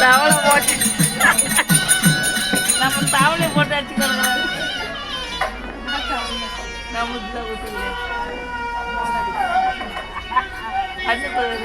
தவளை போட்டு நம்ம தவளை போட்டு அடிச்சுக்கிறோம் அது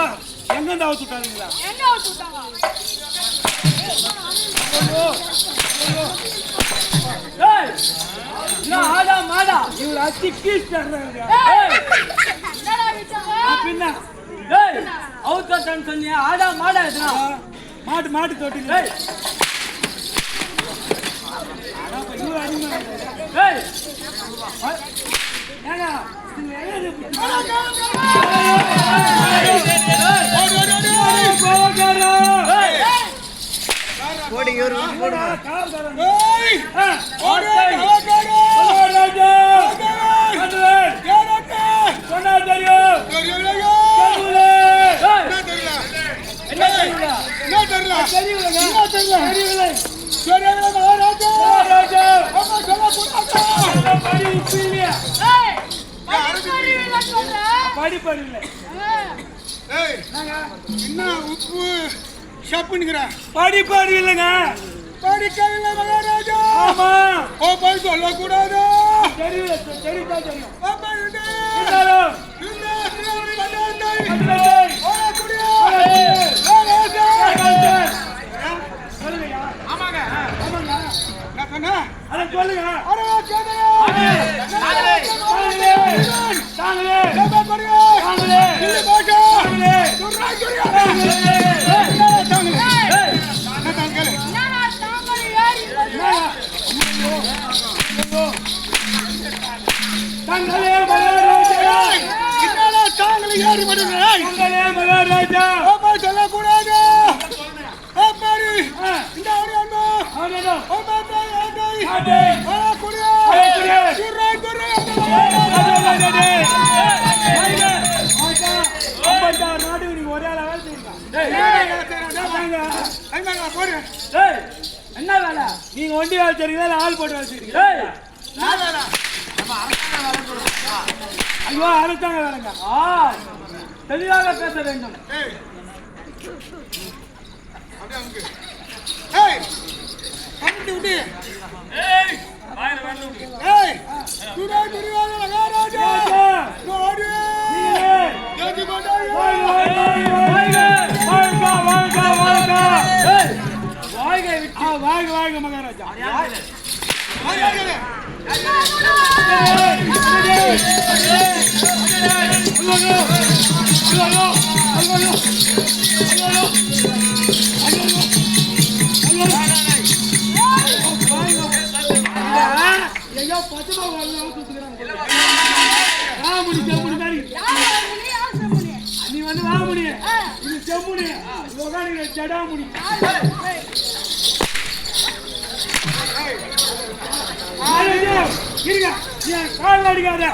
அம்மா எங்கிருந்து அவுத்துட்டாங்களா என்ன அவுத்து விட்டாங்க? ஏய் நான் ஆடா மாடா? இவர் அத்தி கீஸ் தர்றாங்க என்னடா விட்டாங்க பின்ன. ஏய் அவுத்தான்னு சொன்னியா ஆடா மாடா எதுனா? மாட்டு மாட்டு தொட்டி ஏய். ஏய். ஏங்க படிப்படி இல்லை ஏய், என்ன உப்பு? ஷப்புனுங்கிற படிப்படி இல்லைங்க. படிக்கவில்ல மகாராஜா. ஆமா. ஓ போய் சொல்லக்கூடாது? தெரியல தெரியுதா தெரியும். அப்ப இருந்தாலும் இந்த தாங்களை ஏறி தங்களே மகாராஜா அம்மா சொல்லக்கூடாது. அம்மாரி. இந்த ஒரு ஆனடா அம்மா தாய் ஆண்டாய் ஆண்டை. ஆ குடியா குடியா. என்ன வேலை? நீங்க ஒண்டி வேலை இல்ல ஆள் போட்டு வேலை. ஐயோ அரசாங்க வேலைங்க ஆ தெளிவாக பேச வேண்டும். ஏய். ஜடாமுடி ஆளுங்க, இருங்க என் கால் அடிக்காத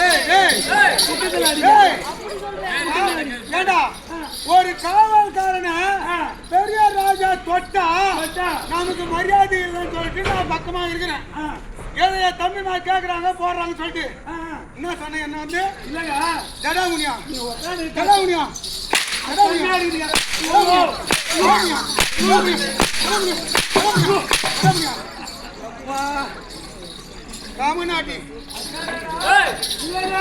ஏய் ஏண்டா ஒரு காவல்காரனை பெரிய ராஜா தொட்டா நமக்கு மரியாதை இல்லைன்னு சொல்லிட்டு நான் பக்கமா இருக்கிறேன் ஆ, தம்பி நான் கேட்குறாங்க போடுறாங்க சொல்லிட்டு ஆ, என்ன சொன்னேன் என்ன வந்து இல்லைங்க ஜடாமுனியா நீ உட்காந்து ஜடாமுனியா ஜடாமுனியா இருங்க ஜடாமுனியா ஜடாமுனியா அப்பா ராமநாட்டி இல்லைங்க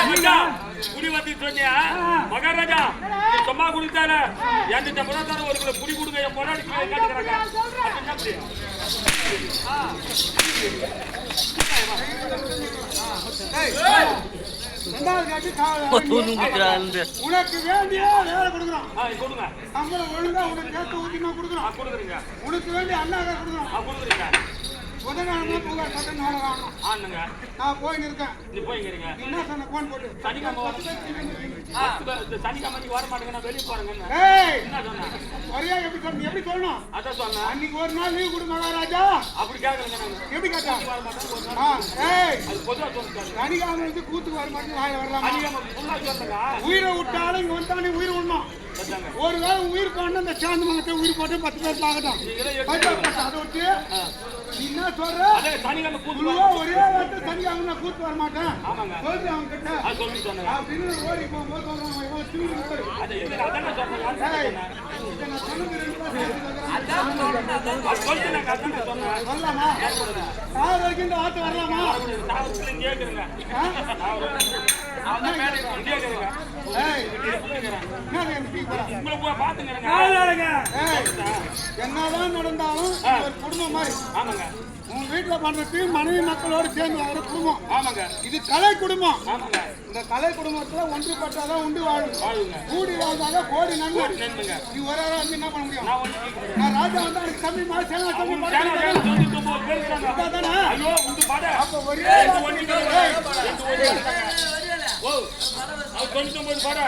கொஞ்சம் வந்து சொன்னியா ஆ. மகாராஜா நீ சும்மா குடித்தார எந்த முன்னாடி ஒரு கிலோ குடி கொடுங்க. என் காவல் தூணுங்கிறாங்க உனக்கு வேண்டிய வேலை கொடுக்குறோம். ஆ கொடுங்க. சம்பளம் ஒழுங்கா உனக்கு கேட்டு ஊத்தினா கொடுக்குறோம். கொடுக்குறீங்க. உனக்கு வேண்டிய அண்ணாக கொடுக்குறோம். ஆ கொடுக்குறீங்க. புகார் சட்டை நாளை வாங்கணும் ஆனுங்க நான் போய் இருக்கேன் நீ போய்க்கிறீங்க. நீ என்ன சொன்ன? போன் போட்டு. சனிக்கிழமை வர சனிக்கிழமை நீ வர மாட்டேங்க நான் வெளியே போறேங்க என்ன? சொன்னேன் சரியா எப்படி சொன்ன? எப்படி சொல்லணும்? அதான் சொன்னேன் அன்னைக்கு ஒரு நாள் லீவ் கொடு மகாராஜா. அப்படி கேட்கலங்க எப்படி கேட்டா? வர மாட்டேன் ஏய்! அது பொதுவாக சொல்லிட்டாரு சனிக்கிழமை வந்து கூத்துக்கு வர மாட்டேன் வாயில வரலாமா? சனிக்கிழமை சொல்லுங்க உயிரை விட்டாலும் இங்க வந்தானே உயிர் விடணும் ஒரு வேளை உயிர் போனா இந்த சாந்து மங்கத்தை உயிர் போட்டு பத்து பேர் பார்த்து அதை விட்டு. என்ன சொல்ற? ஒரே வார்த்தை சனிக்கிழமை நான் கூத்து வர மாட்டேன். சொல்றேன் அவங்க கிட்ட. அப்படின்னு ஓடி போகும்போது சொல்றாங்க வரலாமா? சாவு வரைக்கும் இந்த வார்த்தை வரலாமா என்னதான் நடந்தாலும் குடும்பம் மாதிரி. ஆமாங்க. உன் வீட்டுல பண்றது மனைவி மக்களோடு சேர்ந்து வர குடும்பம் ஆமாங்க இது கலை குடும்பம் ஆமாங்க இந்த கலை குடும்பத்துல ஒன்றுபட்டாதான் உண்டு வாழும் வாழுங்க கூடி வாழ்ந்தாங்க கோடி நன்மை நன்மைங்க நீ ஒரு ஆளா வந்து என்ன பண்ண முடியும் நான் நான் ராஜா வந்து எனக்கு தம்பி மாதிரி சேனா தம்பி? ஐயோ உண்டு பாட அப்ப ஒரே. ஓ அது பாட